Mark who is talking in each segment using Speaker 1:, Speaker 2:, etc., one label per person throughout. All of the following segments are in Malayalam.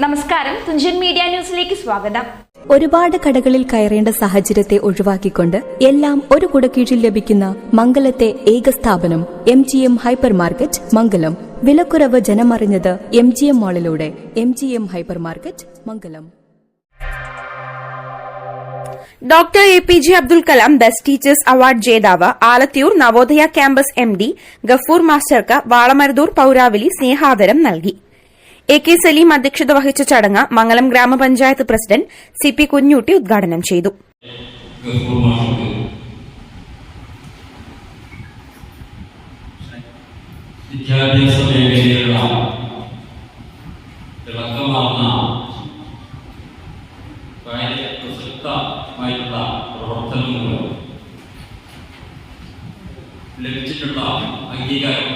Speaker 1: നമസ്കാരം. തുഞ്ചൻ മീഡിയ ന്യൂസിലേക്ക് സ്വാഗതം.
Speaker 2: ഒരുപാട് കടകളിൽ കയറേണ്ട സാഹചര്യത്തെ ഒഴിവാക്കിക്കൊണ്ട് എല്ലാം ഒരു കുടക്കീഴിൽ ലഭിക്കുന്ന മംഗലത്തെ ഏക സ്ഥാപനം M G M hypermarket Mangalam. വിലക്കുറവ് ജനമറിഞ്ഞത് M G M മാളിലൂടെ M G M hypermarket Mangalam.
Speaker 3: Doctor A P J Abdul Kalam best teachers award ജേതാവ് Alathiyur Navodaya campus M D Gafoor മാസ്റ്റർക്ക് Valamaruthur പൌരാവലി സ്നേഹാദരം നൽകി. എ കെ സലീം അധ്യക്ഷത വഹിച്ച ചടങ്ങ് മംഗലം ഗ്രാമപഞ്ചായത്ത് പ്രസിഡന്റ് സി പി കുഞ്ഞൂട്ടി ഉദ്ഘാടനം ചെയ്തു.
Speaker 4: ലഭിച്ചിട്ടുള്ള അംഗീകാരം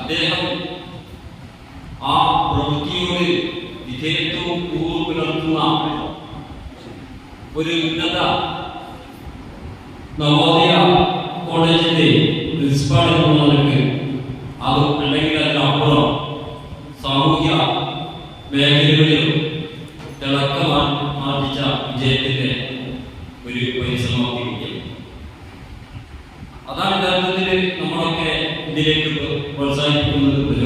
Speaker 4: അദ്ദേഹം ആ പ്രവൃത്തിയോട് വിധേയത്വവും കൂറു പുലർത്തുന്ന ഒരു ഉന്നത നവോദയ കോളേജിന്റെ പ്രിൻസിപ്പാൾ എന്ന നിലയ്ക്ക് അത് അല്ലെങ്കിൽ അതിനപ്പുറം സാമൂഹ്യ മേഖലകളിലും തിളക്കമാർജിച്ച വിജയത്തിന്റെ ഒരു പരിശ്രമമാക്കിയിരിക്കുന്നു. അതാണ് യഥാർത്ഥത്തിൽ നമ്മളൊക്കെ ഇതിലേക്ക് പ്രോത്സാഹിപ്പിക്കുന്നത്.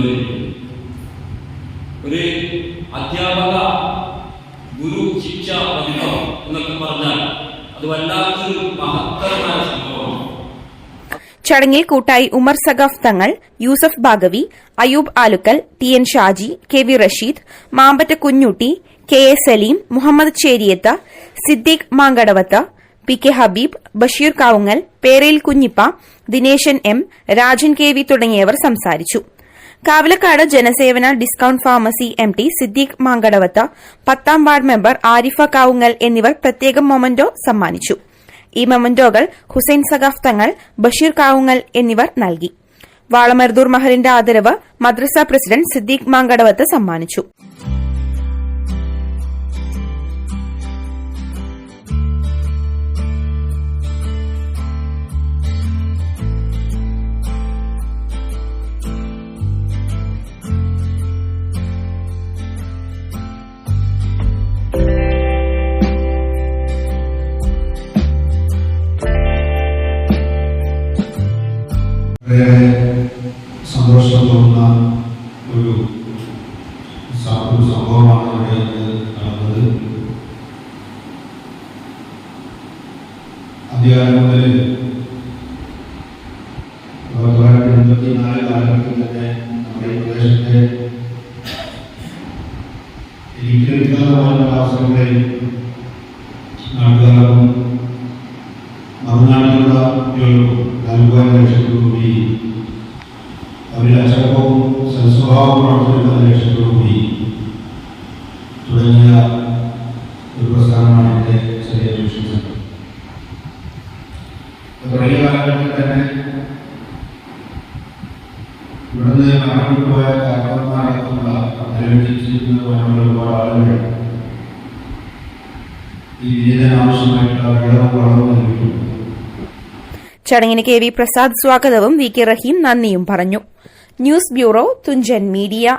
Speaker 3: ചടങ്ങിൽ കൂട്ടായി Umar Saqaf Thangal Yusuf Baqavi Ayub Alukkal T N Shaji K V Rasheed Mambatta Kunjutty K A Saleem Muhammad Cheriyath Siddique Mankadavath P K Habeeb Basheer Kavungal Perayil Kunjippa Dineshan M Rajan K V തുടങ്ങിയവർ സംസാരിച്ചു. കാവലക്കാട് ജനസേവന discount pharmacy M T Siddique Mankadavath പത്താം വാർഡ് മെമ്പർ ആരിഫ കാവുങ്ങൽ എന്നിവർ പ്രത്യേകം മൊമന്റോ സമ്മാനിച്ചു. ഈ മെമന്റോകൾ ഹുസൈൻ സഖാഫ് തങ്ങൾ ബഷീർ കാവുങ്ങൽ എന്നിവർ നൽകി. വാളമർദൂർ മഹലിന്റെ ആദരവ് മദ്രസ പ്രസിഡന്റ് സിദ്ദീഖ് മാങ്കടവത്ത് സമ്മാനിച്ചു.
Speaker 5: സന്തോഷം തോന്നുന്ന ഒരു ഒരു സംഭവമാണ് ഇവിടെ നടന്നത്. അധികാരം മുതൽ തൊള്ളായിരത്തി തന്നെ നമ്മുടെ പ്രദേശത്തെ എനിക്ക് ലഭിക്കാത്ത അവസരങ്ങളിൽ നാട്ടുകാർക്കും തുടങ്ങിയ ഈ
Speaker 3: ചടങ്ങിന് കെ വി പ്രസാദ് സ്വാഗതവും വി കെ റഹീം നന്ദിയും പറഞ്ഞു. News bureau Thunchan media.